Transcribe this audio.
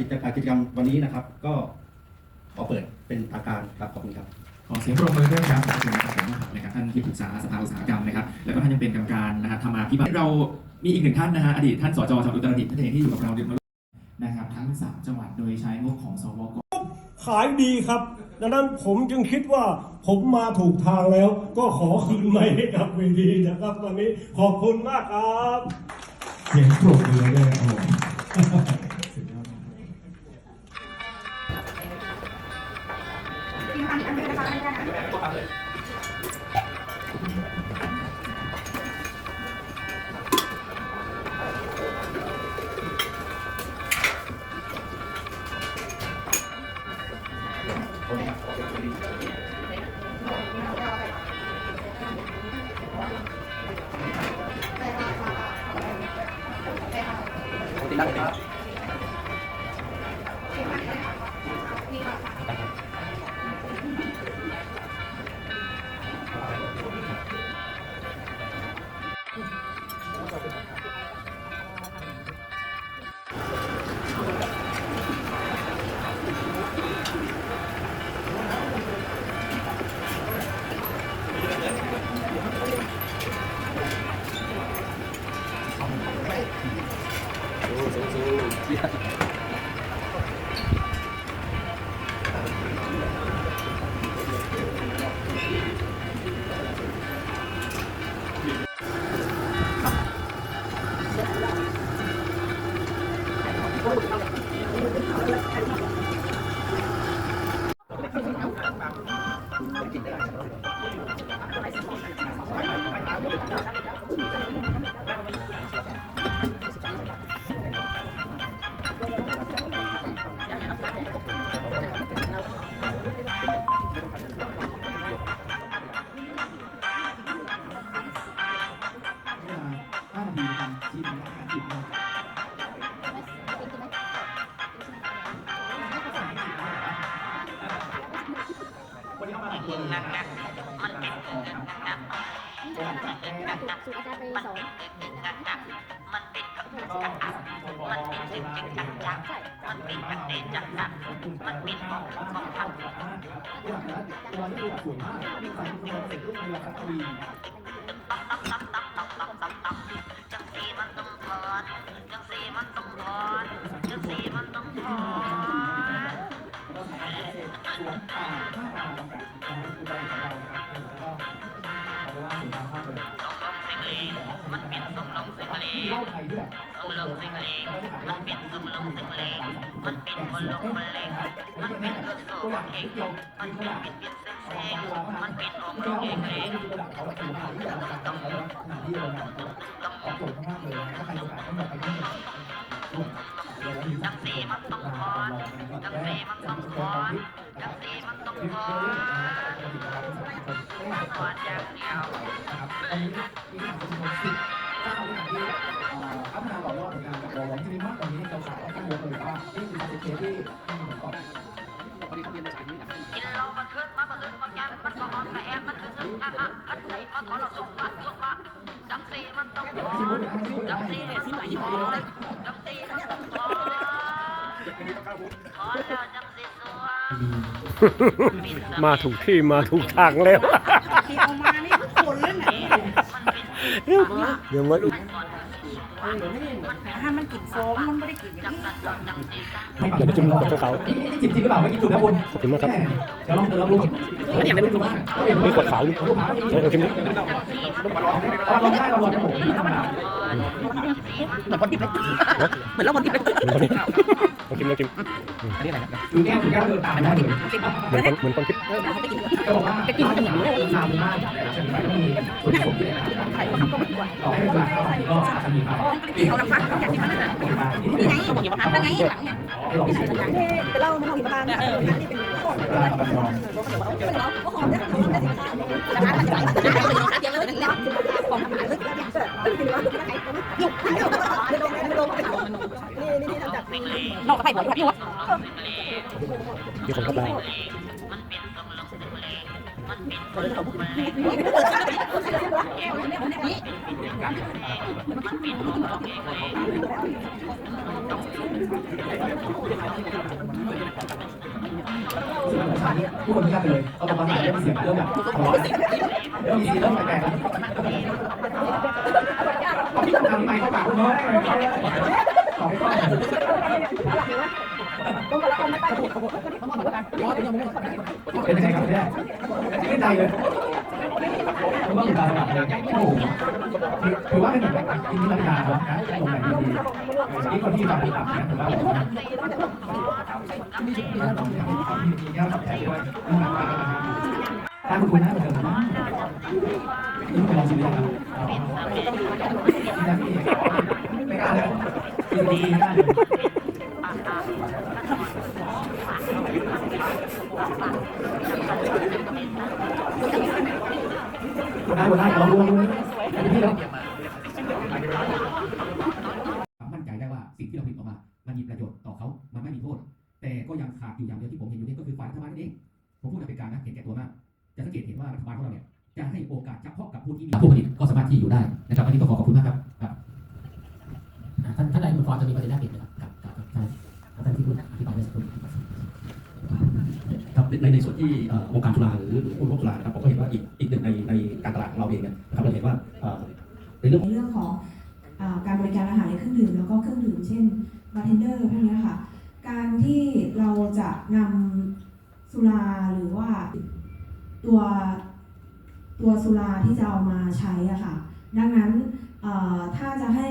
กิจกรรมกิจกรรมวันนี้นะครับ ก็ขอเปิดเป็นทางการครับขอบคุณครับ ขอเสียงปรบมือด้วยนะครับขอบคุณครับผมนะครับท่านที่ปรึกษาสภาอุตสาหกรรมนะครับ แล้วก็ท่านยังเป็นกรรมการนะครับธรรมาภิบาลเรามีอีกหนึ่งท่านนะฮะอดีตท่านสจจังหวัดอุตรดิตถ์ท่านเองที่อยู่กับเราเดือนนะครับทั้งสามจังหวัดโดยใช้งบของสวกขายดีครับ ดังนั้นผมจึงคิดว่าผมมาถูกทางแล้ว ก็ขอคืนใหม่ให้กับเวทีนะครับวันนี้ขอบคุณมากครับเสียงปรบมือเลยโอ้ โหห้านาทีในการชิมอาหารจิบนะวันนี้เข้ามาหลายคนเลยนะครับมันเป็นของครับสูตรอาจารย์ไปสอนมันเป็นกับก็พอมาใช่ไหมใช่มันเป็นกันเด่นจังจังมันเป็นของของทำอย่างนั้นตัวที่ดูสวยมากมีความเป็นคนเสร็จรูปในราคาทวีจังสีมันต้ อนจังสีมันต้องถอนจังสีมันต้องถอนน้องซิงเรานะครับแล้วก็เอาไว้ว่าสีน้ำภาพเลยสมลงสิงเลมันเป็นสมลงสิงเลเล่าไทยด้วยสมลงสิงลีมันเป็นสมลงสิงเล มันเป็นคนลงคนเล็กมันเป็นเรื่องโซ่เองมันเป็นเป็นเป็นเส้นเส้นมันเป็นองค์ลงเองเล็กระดับเขาถือว่าที่เราจะทำแล้วขนาดที่เราทำขอบคุณมากเลยถ้าใครอกาสต้องแบบไปที่นี่จังสีมันต้องถอนจังสีมันต้องถอนจังสีมันต้องถอนถอนอย่างเดียว นะครับตอนนี้มีข่าวเป็นคนสิบเจ้าที่พัฒนาต่อยอดผลงานกับเราที่มีมากกว่านี้เราขายค่อนข้งเยอะเลยว่านี่คือสินค้าที่ที่มีก่อนพอดีเขาเรียนภาษาอังกฤษกินเหล้ามันขึ้นมามันขึ้นความยันมันก็หอนกระแอมมันคือซึ่งอะอะอันไหนมาขอเราส่งมาส่งมาจังสีมันต้องถอนจังสีมันต้องถอนจังสีมันต้องถอนถอนแล้วจังสีสวยมาถูกที่มาถูกทางแล้ว ที่เอามานี่ทุกคนเลยนะ เดี๋ยวมาดูถ้ามันกลิ่นโฟมมันไม่ได้กลิ่นอย่างนี้เดี๋ยวจะจิ้มกับเขานี่นี่จิบจริงหรือเปล่าไม่กินถูกนะคุณขอบคุณมากครับเดี๋ยวลองเติมลูกไม่อยากได้ลูกดูมากนี่ขวดขาวนี่เดี๋ยวจิ้มนี้เราลองได้เราลองได้ผมไม่ธรรมดาเหมือนคนติดเลยเหมือนเราคนติดเลย เอาจิ้มเอาจิ้มอันนี้อะไรครับดูแก้วดูแก้วเดินตามได้เลยเหมือนคนเหมือนคนคิดเออไปกินจะบอกว่าจะกินมันอย่างนี้ตามมากเช่นไปก็มีคนที่ผมที่ไหนไข่ก็ทำก็เหมือนกันต่อให้เวลาเข้าก็จะมีครับเขาน้ำฟักอย่างที่มันนั่นน่ะนี่ไงเขาบอกอย่ามาทำนั่นไงหลังเนี่ยให้ลองชิมเป็นเล้ามันเอาหิมะพานต์เออนี่เป็นข้อเวลาเราไปลองเป็นเหล้าก็หอมเนี่ยหอมเนี่ยสินค้าแต่ร้านมันจะไหลมันจะไหลเลยเดียวเลยแล้วของทำอาหารเลยแล้วอย่างเสร็จ นอกก็กไผ่หมดยู่ครับพี่หัมีคนเข้าไปทุกคนข้ามไปเลยเอาประมาณไหนเริ่เสียงเริ่มแบบร้อนเริ่มมีเริ่มแปลกๆแล้วพี่ทำไมเขาปากคุณน้อย ขอไม่ค่อยเป็นยังไงครับเนี่ยไม่ใจเลยผมว่าผมตาสว่างเลยโอ้โหถือว่าเป็นเหมือนแบบกินนิรันดร์เนานะตรงไหนดีนี่คนที่ฟังดีอะนะถือว่าผมมีแก้วขับแท้ด้วยตาคุณคุณน่าเหมือนเดิมนะนี่เป็นลองชิมได้ครับนี่นะพี่ไม่กล้าเลย กินดีไม่ได้เลยได้หมดได้ลองดูลองดูอันนี้เรามั่นใจได้ว่าสิ่งที่เราผลิตออกมา มันมีประโยชน์ต่อเขามันไม่มีโทษ แต่ก็ยังขาดอยู่อย่างเดียวที่ผมเห็นอยู่นี่ก็คือฝ่ายรัฐบาลนั่นเอง ผมพูดอย่างเป็นการนะเห็นแก่ตัวมาก จะสังเกตเห็นว่ารัฐบาลของเราเนี่ยจะให้โอกาสเฉพาะกับผู้ที่มีผู้ผลิตก็สามารถที่อยู่ได้นะครับอันนี้ก็ขอขอบคุณมากครับ ท่านท่านนายคุณฟอร์จะมีประเด็นแรกเปลี่ยนไหมครับกับกับท่านท่านที่พูดอธิบายเมื่อสักครู่ครับในในส่วนที่เอ่อวงการจุฬาหรือผู้ร่วมจุฬานะครับผมก็เห็นว่าอีกอีกหนึ่งในในการตลาดของเราเองเนี่ยนะครับเราเห็นว่าเอ่อในเรื่องในเรื่องของอาการบริการอาหารในเครื่องดื่มแล้วก็เครื่องดื่มเช่นบาร์เทนเดอร์พวกเนี้ยค่ะการที่เราจะนำสุราหรือว่าตัวตัวสุราที่จะเอามาใช้อะค่ะ ดังนั้นเอ่อถ้าจะให้